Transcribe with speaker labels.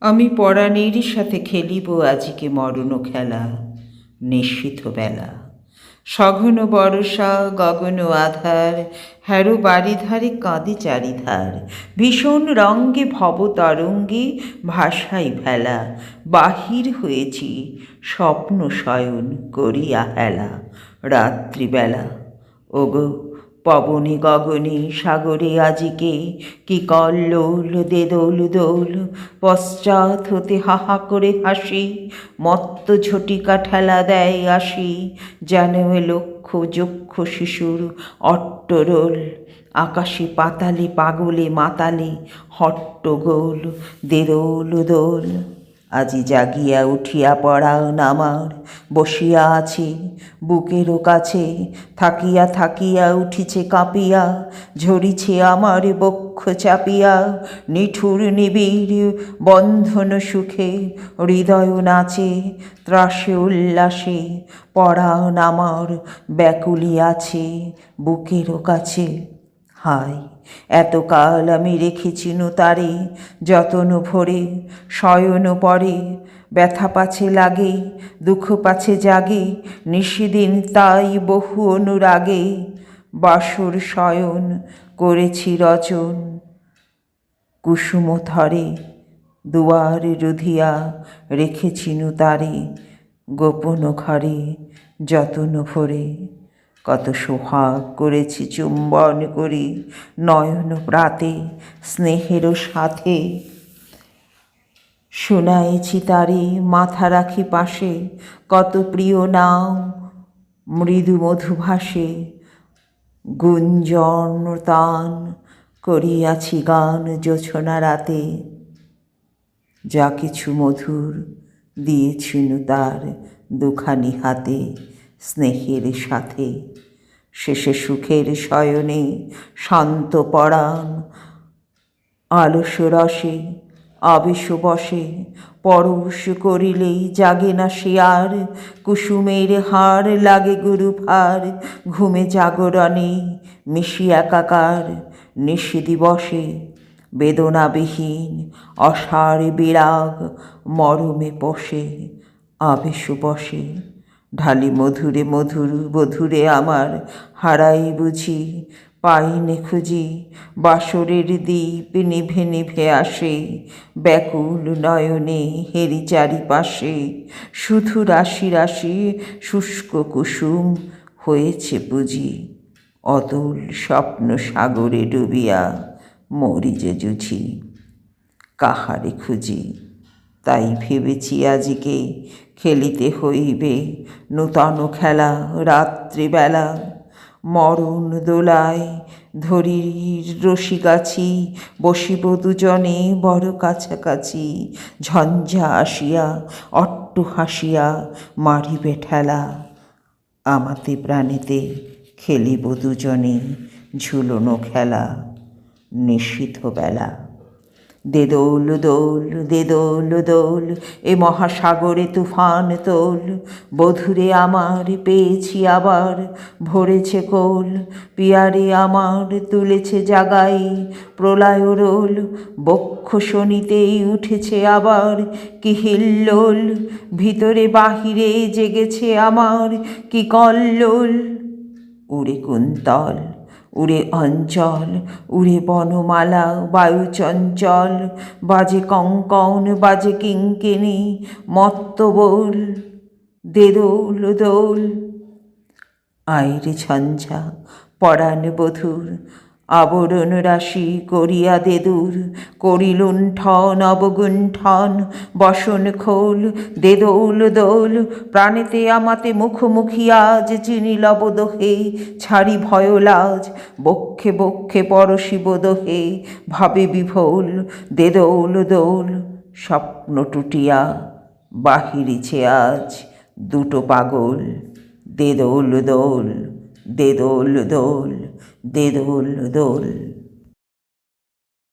Speaker 1: আমি পরাণের সাথে খেলিব আজিকে মরণ খেলা, নিশ্চিত বেলা। সঘন বরষা, গগন আধার, হ্যারো বাড়িধারে কাঁদে চারিধার। ভীষণ রঙ্গে ভব তরঙ্গে ভাষাই ভেলা, বাহির হয়েছি স্বপ্ন শয়ন করিয়া হেলা, রাত্রিবেলা। ওগো পবনে গগনে সাগরে আজিকে কি কল্লোল দে দোল, পশ্চাৎ হতে হাহা করে হাসি, মত্ত ঝটিকা ঠেলা দেয় আসি, যেন লক্ষ যক্ষ শিশুর অট্টরোল, আকাশে পাতালে, পাগলে, মাতালে, হট্টগোল দে দোল দোল। আজি জাগিয়া উঠিয়া পড়াও আমার, বসিয়া আছে বুকেরও কাছে, থাকিয়া থাকিয়া উঠিছে কাঁপিয়া, ঝরিছে আমার বক্ষ চাপিয়া, নিঠুর নিবিড় বন্ধন সুখে, হৃদয় নাচে, ত্রাসে উল্লাসে পরাণ আমার ব্যাকুলি আছে বুকেরও কাছে। হায়, এতকাল আমি রেখেছি তারে, যতন ভরে, শয়ন পরে, ব্যথা পাছে লাগে, দুঃখ পাছে জাগে, নিশিদিন তাই বহু অনুরাগে, বাসর শয়ন করেছি রচন, কুসুম ধরে, দুয়ার রুধিয়া রেখেছি তারে, গোপন ঘরে, যতন ভরে। কত সোহাগ করেছি চুম্বন করি, নয়ন প্রাতে স্নেহেরও সাথে। শোনায়েছি তারে, মাথা রাখি পাশে, কত প্রিয় নাম, মৃদু মধুভাসে গুঞ্জন তান করিয়াছি গান জোছনা রাতে। যা কিছু মধুর দিয়েছিল তার দুখানি হাতে। স্নেহের সাথে, শেষে সুখের শয়নে শান্ত পরাণ, আলস রসে আবেশ বসে, পরশ করিলেই জাগে না সে আর, কুসুমের হার লাগে গুরু ভার ঘুমে জাগরণে মিশি একাকার নিশি দিবসে বেদনাবিহীন অসার বিরাগ, মরমে পশে আবেশ বসে। ঢালি মধুরে মধুর বধুরে আমার হারাই বুঝি, পাইনে খুঁজি বাসরের দ্বীপ নিভে নিভে আসে, ব্যাকুল নয়নে হেরি চারিপাশে, শুধু রাশি রাশি শুষ্ক কুসুম হয়েছে বুঝি, অতুল স্বপ্ন সাগরে ডুবিয়া মরি জুঝি কাহারে খুঁজি। তাই ভেবেছি আজকে খেলিতে হইবে। নূতন খেলা রাত্রিবেলা। মরণ দোলায় ধরি রসিকাছি বসিব দুজনে বড় কাছাকাছি। ঝঞ্ঝা আসিয়া, অট্টু হাসিয়া মারিবে ঠেলা। আমাতে প্রাণীতে খেলিব দুজনে ঝুলনো খেলা। নিষিদ্ধ বেলা। দে দোল দোল, দে এ মহাসাগরে তুফান তোল। বধুরে আমার পেয়েছি আবার, ভরেছে কোল। পিয়ারে আমার তুলেছে জাগাই প্রলয় রোল বক্ষ শনিতেই উঠেছে আবার কি হিল্লোল। ভিতরে বাহিরে জেগেছে আমার কি কল্লোল। উড়ে কুন্তল। উড়ে অঞ্চল, উড়ে বনমালা, বায়ু চঞ্চল, বাজে কঙ্কন, বাজে কিঙ্কিনি মত্ত দেদৌল, দৌল। আইরে ঝঞ্ঝা, পরাণ বধুর আবরণ রাশি করিয়া দে দূর করি লুণ্ঠন অবগুণ্ঠন বসন খোল দে দোল, প্রাণেতে আমাতে মুখোমুখি আজ চিনি লবদোহে, ছাড়ি ভয় লাজ, বক্ষে বক্ষে পরশিব দোহে, ভাবে বিভোল দে দোল, স্বপ্ন টুটিয়া বাহিরিছে আজ দুটো পাগল দে দোল। দোল দে দোল দোল দে দোল দোল